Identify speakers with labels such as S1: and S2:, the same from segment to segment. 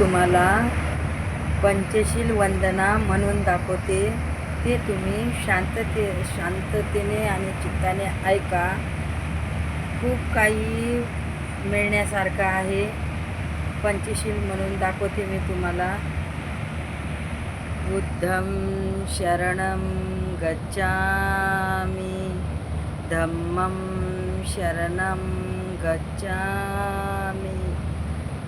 S1: तुम्हाला पंचशील वंदना म्हणून दाखवते. ते तुम्ही शांतते शांततेने आणि चित्ताने ऐका. खूप काही मिळण्यासारखं आहे. पंचशील म्हणून दाखवते मी तुम्हाला. बुद्धं शरणं गच्छामी. धम्मं शरणं गच्छामी.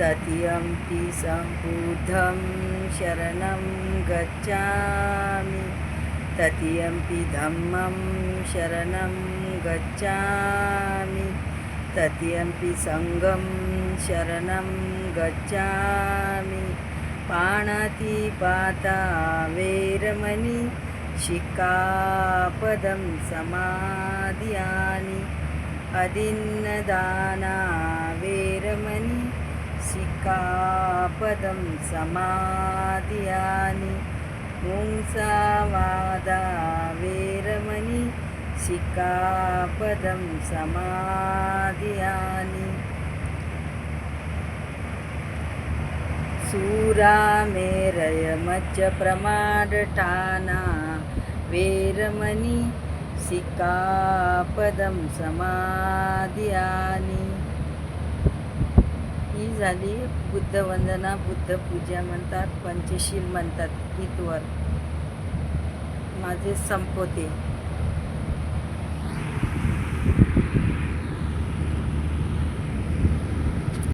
S1: तदीयं ति सम्बुद्धं शरणं गच्छामि। तदीयं पि धम्मं शरणं गच्छामि। तदीयं पि सङ्गं शरणं गच्छामि। पाणतिपाता पाणातिपातावेरमणि शिकापदं अदिन्नदाना अधिन्नदानावेरमणि సిక్కాపదం సమాధియాని పుంసావాద వేరమణి సిక్కాపదం సమాధియాని సూరామేరయ మధ్య ప్రమాడటానా వేరమణి సిక్కాపదం సమాధియాని झाली. बुद्धवंदना बुद्धपूजा म्हणतात पंचशील म्हणतात गीतवर माझे संपवते.